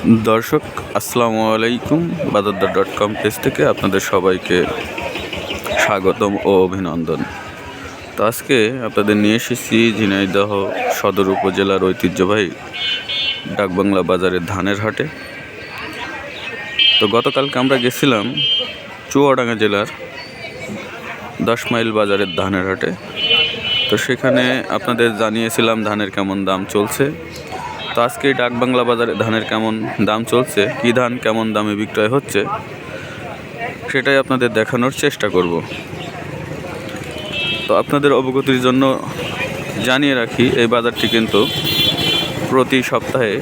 দর্শক, আসসালামু আলাইকুম। বাদাদ্দা ডট কম পেজ থেকে আপনাদের সবাইকে স্বাগতম ও অভিনন্দন। তো আজকে আপনাদের নিয়ে এসেছি ঝিনাইদহ সদর উপজেলার ঐতিহ্যবাহী ডাকবাংলা বাজারের ধানের হাটে। তো গতকালকে আমরা গেছিলাম চুয়াডাঙ্গা জেলার দশ মাইল বাজারের ধানের হাটে। তো সেখানে আপনাদের জানিয়েছিলাম ধানের কেমন দাম চলছে। আজকে ডাকবাংলা বাজারে ধানের কেমন দাম চলছে? কী ধান কেমন দামে বিক্রয় হচ্ছে? সেটাই আপনাদের দেখানোর চেষ্টা করব। তো আপনাদের অবগতির জন্য জানিয়ে রাখি, এই বাজারটি কিন্তু প্রতি সপ্তাহে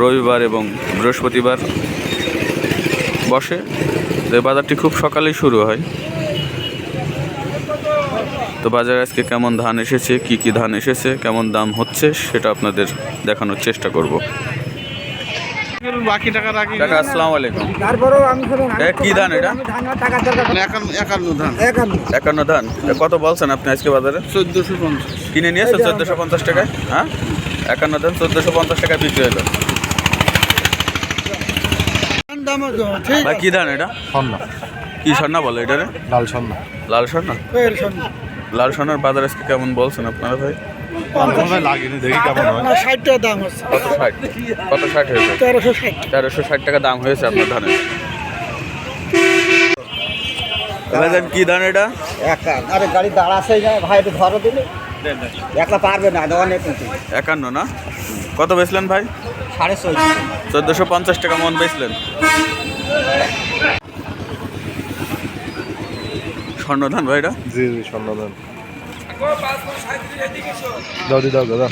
রবিবার এবং বৃহস্পতিবার বসে। এই বাজারটি খুব সকালেই শুরু হয়। তো বাজারে আজকে কেমন ধান এসেছে কি কি ধান এসেছে কেমন দাম হচ্ছে সেটা আপনাদের দেখানোর চেষ্টা করব। বাকি টাকা রাখি কাকা আসসালামু আলাইকুম। তারপরেও আমি কি ধান এটা? একান্ন ধান। একান্ন। একান্ন ধান। কত বলছেন আপনি আজকে বাজারে? চোদ্দশো পঞ্চাশ। কিনে নিয়েছেন চোদ্দোশো পঞ্চাশ টাকায়? হ্যাঁ? একান্ন ধান চোদ্দোশো পঞ্চাশ টাকায় বিক্রি হলো। দাম ঠিক ভাই কি ধান এটা? স্বর্ণ। কি স্বর্ণা বলে এটা রে লাল স্বর্ণ? লাল স্বর্ণা। লাল স্বর্ণার বাজার আজকে কেমন বলছেন আপনারা ভাই? লাগেনি দেখি কেমন হয়। ষাট টাকা দাম হচ্ছে কত ষাট? কত ষাট হয়েছে? তেরোশো ষাট। তেরোশো ষাট টাকা দাম হয়েছে আপনার ধানের ভাইজান কি ধান এটা? একা আরে গাড়ি দাঁড়াছে ভাই একটু ধরো দিলে। একলা পারবে না অনেক একান্ন না? কত বেচলেন ভাই? সাড়ে চোদ্দোশো পঞ্চাশ টাকা মন বেচলেন। স্বর্ণ ধান ভাই এটা জি জি স্বর্ণধান দাও দি দাও দাদা।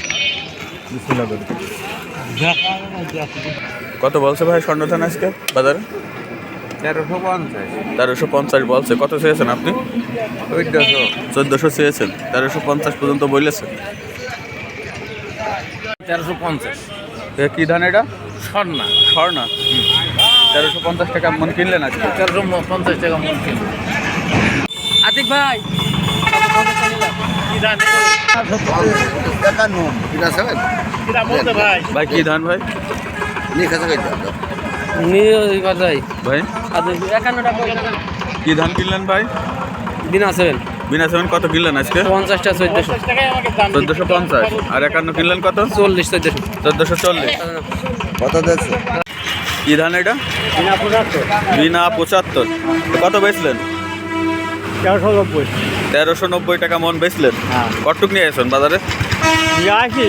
কত বলছে ভাই স্বর্ণধান আজকে বাজারে? তেরোশো পঞ্চাশ। তেরোশো পঞ্চাশ বলছে। কত চেয়েছেন আপনি? চোদ্দশো। চোদ্দোশো চেয়েছেন। তেরোশো পঞ্চাশ পর্যন্ত বলেছেন তেরোশো পঞ্চাশ। এ কি ধান এটা? স্বর্ণা। স্বর্ণা? তেরোশো পঞ্চাশ টাকা মন কিনলেন আজকে? তেরোশো পঞ্চাশ টাকা মন কিলো আতিক ভাই। কি ধান? ভাই কি ধান ভাই? কি ধান কিনলেন ভাই? বিনা সেভেন বিনা সেভেন কত কিনলেন আজকে? পঞ্চাশটা চোদ্দশো চোদ্দোশো পঞ্চাশ। আর একান্ন কিনলেন কত? চল্লিশ চোদ্দশো চোদ্দোশো চল্লিশ। কত দিয়েছে কি ধান এটা? বিনা পঁচাত্তর। বিনা পঁচাত্তর। কত বেচলেন? তেরোশো নব্বই। তেরোশো নব্বই টাকা মন বেচলেন? হ্যাঁ। কটুক নিয়ে আসেন বাজারে? নিয়ে আসি।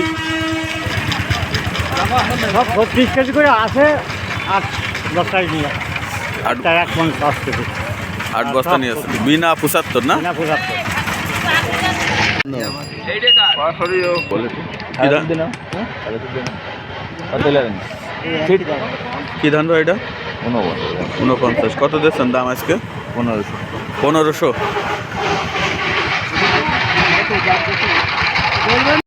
সব ছত্রিশ কেজি করে আছে আর দশটাই নিয়ে আট এক পঞ্চাশ কেজি। আট বস্তা নিয়ে আসেন বিনা পঁচাত্তর না? বিনা পঁচাত্তর। কি ধান? কি ধান ভাই এটা? উনপঞ্চাশ। কত দিচ্ছেন দাম আজকে? পনেরোশো। পনেরোশো?